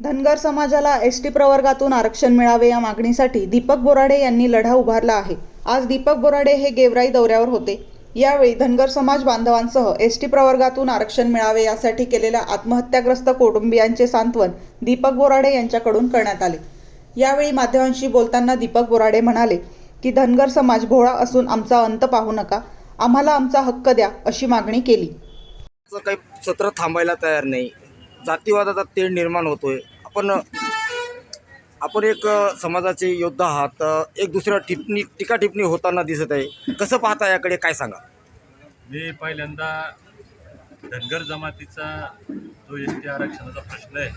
धनगर समाजाला S T प्रवर्गातून आरक्षण मिळावे या मागणीसाठी दीपक बोराडे यांनी लढा उभारला आहे. आज दीपक बोराडे हे गेवराई दौऱ्यावर होते. यावेळी धनगर समाज बांधवांसह एस टी प्रवर्गातून आरक्षण मिळावे यासाठी केलेल्या आत्महत्याग्रस्त कुटुंबियांचे सांत्वन दीपक बोराडे यांच्याकडून करण्यात आले. यावेळी माध्यमांशी बोलताना दीपक बोराडे म्हणाले की धनगर समाज भोळा असून आमचा अंत पाहू नका. आम्हाला आमचा हक्क द्या अशी मागणी केली. काही सत्र थांबायला तयार नाही. जातीवादाचा तेढ निर्माण होतोय. आपण आपण एक समाजाचे योद्धा आहात एक दुसऱ्या टिपणी टीका होताना दिसत आहे. कसं पाहता याकडे? काय सांगा? मी पहिल्यांदा धनगर जमातीचा जो एस टी आरक्षणाचा प्रश्न आहे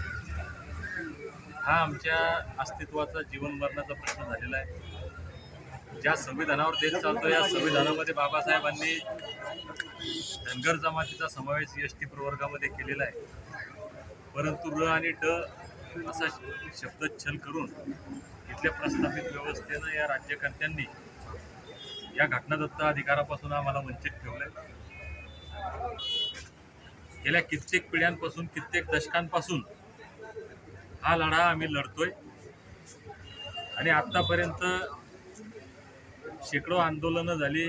हा आमच्या अस्तित्वाचा जीवन मरणाचा प्रश्न झालेला आहे. ज्या संविधानावर देश चालतो या संविधानामध्ये बाबासाहेबांनी धनगर जमातीचा समावेश एस टी प्रवर्गामध्ये केलेला आहे. परंतु र आणि ड असा शब्दच्छल करून इथल्या प्रस्थापित व्यवस्थेनं या राज्यकर्त्यांनी या घटनादत्त अधिकारापासून आम्हाला वंचित आहे गेल्या कित्येक पिढ्यांपासून कित्येक दशकांपासून हा लढा आम्ही लढतोय. आणि आत्तापर्यंत शेकडो आंदोलनं झाली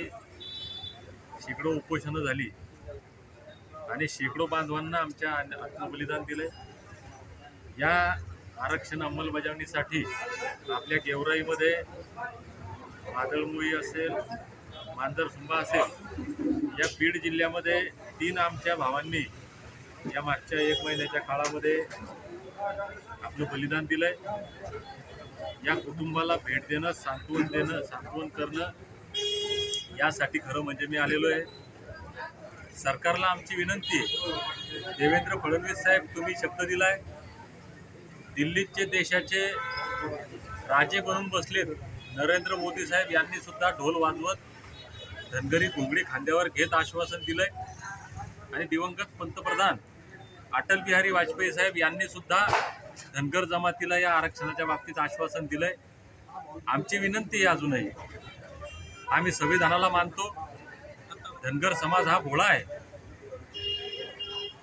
शेकडो उपोषणं झाली. आणि शेकडो बांधवांना आमच्या आत्मबलिदान दिलं या आरक्षण अंमलबजावणीसाठी आपल्या गेवराईमध्ये मादळमुळी असेल मांजरसुंबा असेल या बीड जिल्ह्यामध्ये तीन आमच्या भावांनी या मागच्या एक महिन्याच्या काळामध्ये आपलं बलिदान दिलंय. या कुटुंबाला भेट देणं सांत्वन देणं सांत्वन करणं यासाठी खरं म्हणजे मी आलेलो आहे. सरकारला आमची विनंती आहे. देवेंद्र फडणवीस साहेब तुम्ही शब्द दिलाय. दिल्लीचे देशाचे राजे बनून बसलेत. नरेंद्र मोदी साहेब यांनी सुद्धा ढोल वाजवत धनगरी घुंगडी खांद्यावर घेत आश्वासन दिलंय. आणि दिवंगत पंतप्रधान अटल बिहारी वाजपेयी साहेब यांनी सुद्धा धनगर जमातीला या आरक्षणाच्या बाबतीत आश्वासन दिलंय. आमची विनंती आहे अजूनही. आम्ही संविधानाला मानतो. धनगर समाज हा भोळा आहे.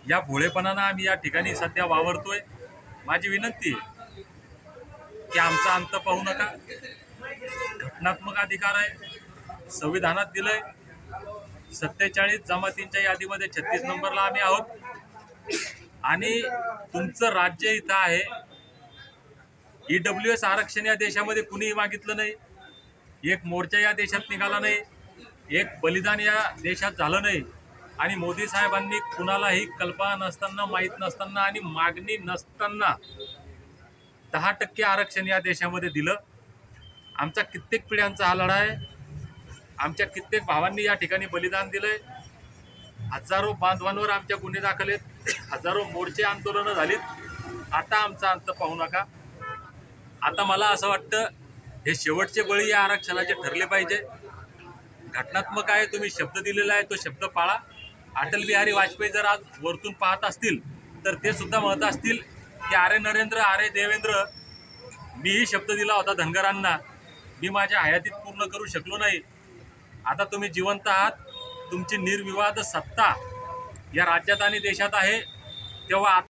या भोळेपणानं आम्ही या ठिकाणी सध्या वावरतोय. माझी विनंती आहे की आमचा अंत पाहू नका. घटनात्मक अधिकार आहे. संविधानात दिलंय. सत्तेचाळीस जमातींच्या यादीमध्ये छत्तीस नंबरला आम्ही आहोत. आणि तुमचं राज्य इथं आहे. ई डब्ल्यू एस आरक्षण या देशामध्ये कुणीही मागितलं नाही. एक मोर्चा या देशात निघाला नाही. एक बलिदान या देशात झालं नाही. आणि मोदी साहेबांनी कुणालाही कल्पना नसताना माहीत नसताना आणि मागणी नसताना दहा टक्के आरक्षण या देशामध्ये दिलं. आमचा कित्येक पिढ्यांचा हा लढा आहे. आमच्या कित्येक भावांनी या ठिकाणी बलिदान दिलं आहे हजारो बांधवांवर आमच्या गुन्हे दाखल आहेत. हजारो मोर्चे आंदोलनं झालीत. आता आमचा अंत पाहू नका. आता मला असं वाटतं हे शेवटचे बळी या आरक्षणाचे ठरले पाहिजे. घटनात्मक आहे तुम्ही शब्द दिलेला आहे तो शब्द पाळा. अटल बिहारी वाजपेयी जर आज वरतून पाहत असतील तर ते सुद्धा म्हणत असतील की अरे नरेंद्र अरे देवेंद्र मीही शब्द दिला होता धनगरांना. मी माझ्या हयातीत पूर्ण करू शकलो नाही. आता तुम्ही जिवंत आहात. तुमची निर्विवाद सत्ता या राज्यात आणि देशात आहे तेव्हा